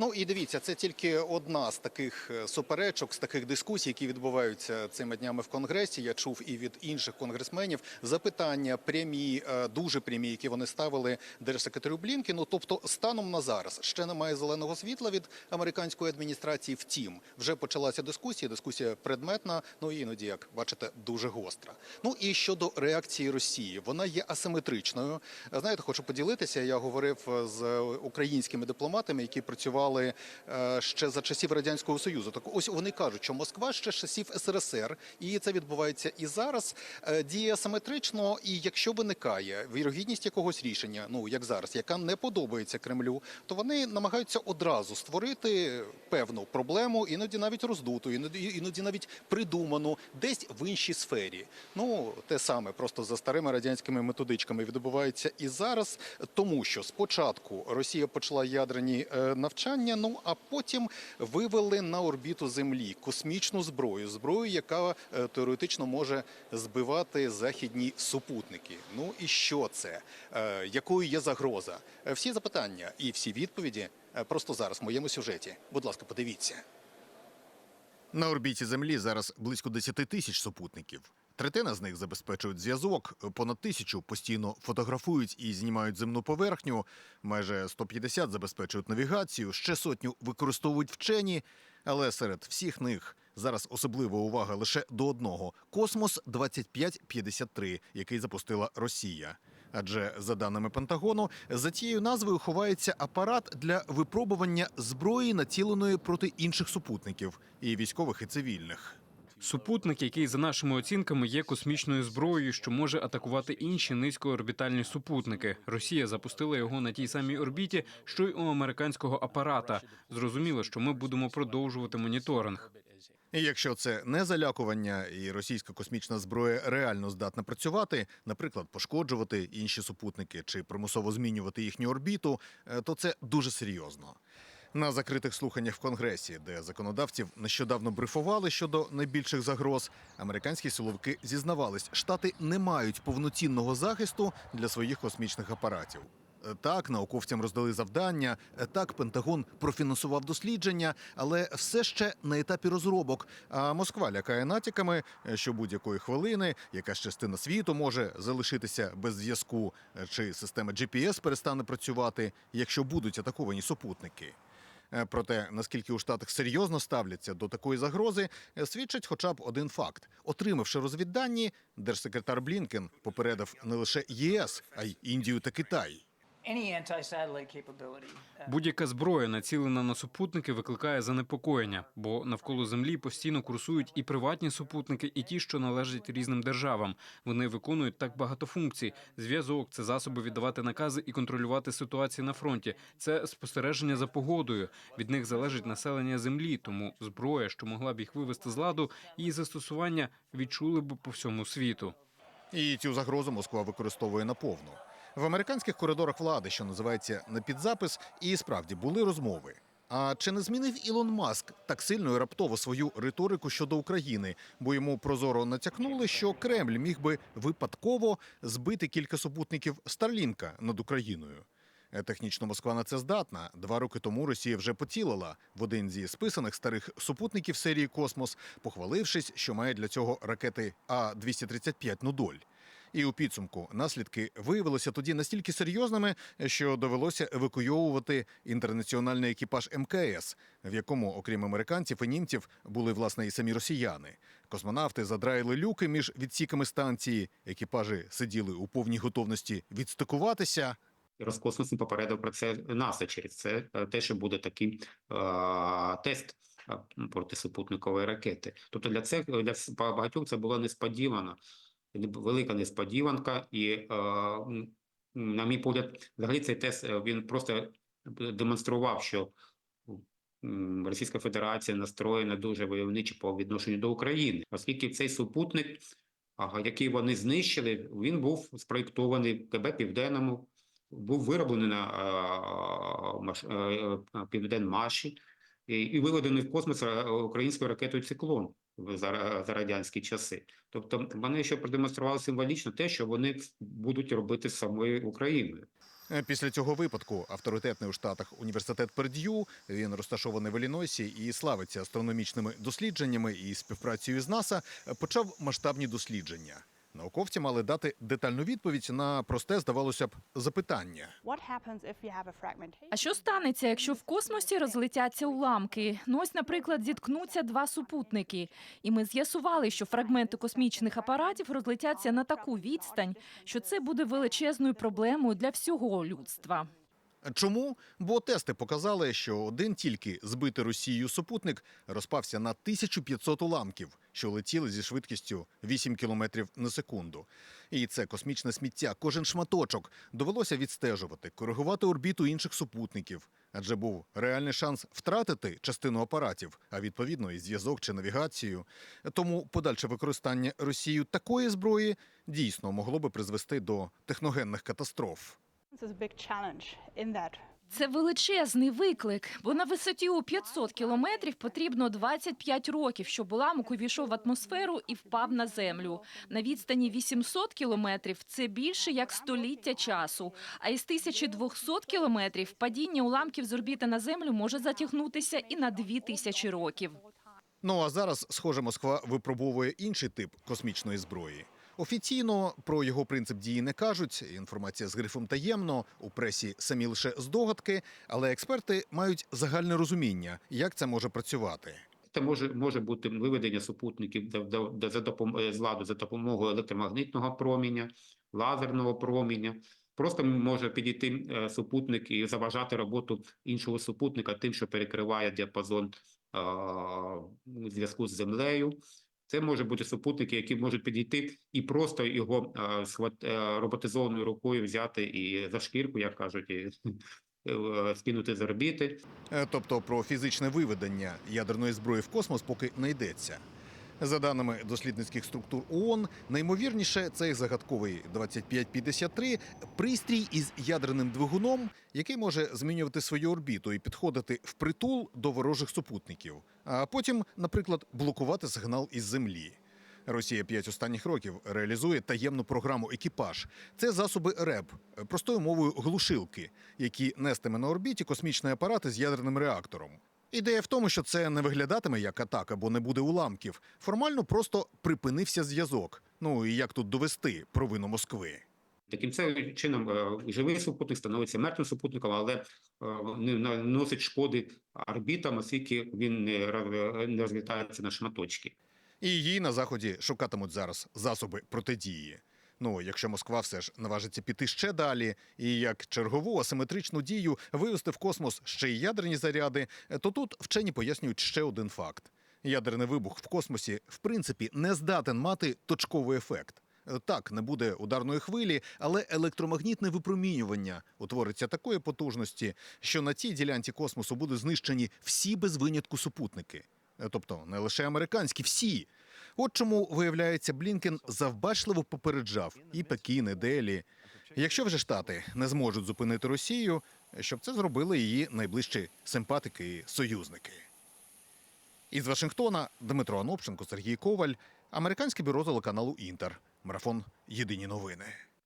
Ну і дивіться, це тільки одна з таких е, суперечок, з таких дискусій, які відбуваються цими днями в конгресі. Я чув і від інших конгресменів запитання прямі, е, дуже прямі, які вони ставили держсекретарю Блінкену. Тобто, станом на зараз ще немає зеленого світла від американської адміністрації. Втім, вже почалася дискусія. Дискусія предметна, ну іноді, як бачите, дуже гостра. Ну і щодо реакції Росії, вона є асиметричною. Знаєте, хочу поділитися. Я говорив е, з українськими дипломатами, які працювали е, ще за часів радянського союзу. Так ось вони кажуть, що Москва ще з часів СРСР, і це відбувається і зараз. е, Діє асиметрично, і якщо виникає вірогідність якогось рішення, ну як зараз, яка не подобається Кремлю, то вони намагаються одразу створити певну проблему, іноді навіть роздуту, іноді іноді навіть придуману, десь в іншій сфері. Ну те саме, просто за старими радянськими методичками відбувається і зараз, тому що спочатку Росія почала ядерні е, навчання, ну а потім вивели на орбіту Землі космічну зброю, зброю, яка е, теоретично може збивати західні супутники. Ну і що це? Е, Якою є загроза? Е, Всі запитання і всі відповіді просто зараз в моєму сюжеті. Будь ласка, подивіться. На орбіті Землі зараз близько 10 тисяч супутників. Третина з них забезпечують зв'язок, понад тисячу постійно фотографують і знімають земну поверхню. Майже 150 забезпечують навігацію, ще сотню використовують вчені. Але серед всіх них зараз особлива увага лише до одного космос 2553 який запустила Росія. Адже за даними Пентагону, за цією назвою ховається апарат для випробування зброї, націленої проти інших супутників, і військових, і цивільних. Супутник, який за нашими оцінками є космічною зброєю, що може атакувати інші низькоорбітальні супутники. Росія запустила його на тій самій орбіті, що й у американського апарата. Зрозуміло, що ми будемо продовжувати моніторинг. І якщо це не залякування, і російська космічна зброя реально здатна працювати, наприклад, пошкоджувати інші супутники чи примусово змінювати їхню орбіту, е, то це дуже серйозно. На закритих слуханнях в Конгресі, де законодавців нещодавно брифували щодо найбільших загроз, американські силовики зізнавались, штати не мають повноцінного захисту для своїх космічних апаратів. Е, Так, науковцям роздали завдання, е, так, Пентагон профінансував дослідження, але все ще на етапі розробок. А Москва лякає натяками, е, що будь-якої хвилини якась частина світу може залишитися без зв'язку, чи система GPS перестане працювати, якщо будуть атаковані супутники. Е, Проте наскільки у штатах серйозно ставляться до такої загрози, е, свідчить хоча б один факт: отримавши розвіддані, держсекретар Блінкен попередив не лише ЄС, а й Індію та Китай. Any anti-satellite capability. uh, Будь-яка зброя, націлена на супутники, викликає занепокоєння, бо навколо землі постійно курсують і приватні супутники, і ті, що належать різним державам. Вони виконують так багато функцій: зв'язок, це засоби віддавати накази і контролювати ситуації на фронті. Це спостереження за погодою. Від них залежить населення землі. Тому зброя, що могла б їх вивести з ладу, її застосування відчули б по всьому світу. І цю загрозу Москва використовує наповну. В американських коридорах влади, що називається на підзапис, і справді були розмови. А чи не змінив Ілон Маск так сильно і раптово свою риторику щодо України? Бо йому прозоро натякнули, що Кремль міг би випадково збити кілька супутників Старлінка над Україною. Е, Технічно Москва на це здатна. Два роки тому Росія вже поцілила в один зі списаних старих супутників серії Космос, похвалившись, що має для цього ракети А-235 «Нудоль». І у підсумку наслідки виявилися тоді настільки серйозними, що довелося евакуйовувати інтернаціональний екіпаж МКС, в якому, окрім американців і німців, були власне і самі росіяни. Космонавти задраїли люки між відсіками станції. Екіпажі сиділи у повній готовності відстикуватися. Роскосмос не попередив про це НАСА через це е, те, що буде такий е, тест е, протисупутникової ракети. Тобто для цих для багатьох це було несподівано, велика несподіванка, і е, на мій погляд, взагалі цей тест е, він просто демонстрував, що Російська Федерація настроєна дуже войовниче по відношенню до України, оскільки цей супутник, який вони знищили, він був спроєктований в КБ Південному був вироблений на е, маш- е, е, Південмаші і, виведений в космос українською ракетою «Циклон» за, за радянські часи. Тобто вони ще продемонстрували символічно те, що вони будуть робити з самою Україною. Е, Після цього випадку авторитетний у штатах університет Перд'ю, він розташований в Іллінойсі і славиться астрономічними дослідженнями і співпрацею з НАСА, е, почав масштабні дослідження. Науковці мали дати детальну відповідь на просте, здавалося б, запитання. А що станеться, якщо в космосі розлетяться уламки? Ну ось, наприклад, зіткнуться два супутники. І ми з'ясували, що фрагменти космічних апаратів розлетяться на таку відстань, що це буде величезною проблемою для всього людства. Чому? Бо тести показали, що один тільки збитий Росією супутник розпався на 1500 уламків, що летіли зі швидкістю 8 км на секунду. І це космічне сміття, кожен шматочок довелося відстежувати, коригувати орбіту інших супутників. Адже був реальний шанс втратити частину апаратів, а відповідно і зв'язок чи навігацію. Тому подальше використання Росією такої зброї дійсно могло би призвести до техногенних катастроф. This is a big challenge in that Це величезний виклик, бо на висоті у 500 кілометрів потрібно 25 років, щоб уламок увійшов в атмосферу і впав на землю. На відстані 800 кілометрів це більше як століття часу. А із 1200 кілометрів падіння уламків з орбіти на землю може затягнутися і на 2000 років. Ну а зараз, схоже, Москва випробовує інший тип космічної зброї. Офіційно про його принцип дії не кажуть. Інформація з грифом таємно у пресі самі лише здогадки, але експерти мають загальне розуміння, як це може працювати. Це може, може бути виведення супутників за допом- з ладу за допомогою електромагнітного проміння, лазерного проміння. Просто може підійти е, супутник і заважати роботу іншого супутника тим, що перекриває діапазон е, зв'язку з землею. Це може бути супутники, які можуть підійти і просто його е, роботизованою рукою взяти і за шкірку, як кажуть, і е, скинути з орбіти. Е, Тобто про фізичне виведення ядерної зброї в космос поки не йдеться. За даними дослідницьких структур ООН, наймовірніше цей загадковий 2553 – пристрій із ядерним двигуном, який може змінювати свою орбіту і підходити впритул до ворожих супутників, а потім, наприклад, блокувати сигнал із землі. Росія п'ять останніх років реалізує таємну програму екіпаж. Це засоби РЕБ, простою мовою глушилки, які нестиме на орбіті космічні апарати з ядерним реактором. Ідея в тому, що це не виглядатиме як атака, бо не буде уламків. Формально просто припинився зв'язок. Ну і як тут довести провину Москви? Таким чином е, живий супутник становиться мертвим супутником, але е, не наносить шкоди орбітам, оскільки він роз- не розлітається на шматочки. І її на заході шукатимуть зараз засоби протидії. Ну, якщо Москва все ж наважиться піти ще далі, і як чергову асиметричну дію вивести в космос ще й ядерні заряди, то тут вчені пояснюють ще один факт: ядерний вибух в космосі в принципі не здатен мати точковий ефект. Так, не буде ударної хвилі, але електромагнітне випромінювання утвориться такої потужності, що на цій ділянці космосу будуть знищені всі без винятку супутники. Тобто не лише американські, всі. От чому, виявляється, Блінкен завбачливо попереджав і Пекін, і Делі. Якщо вже штати не зможуть зупинити Росію, щоб це зробили її найближчі симпатики і союзники. Із Вашингтона Дмитро Анопченко, Сергій Коваль, американське бюро телеканалу Інтер. Марафон Єдині новини.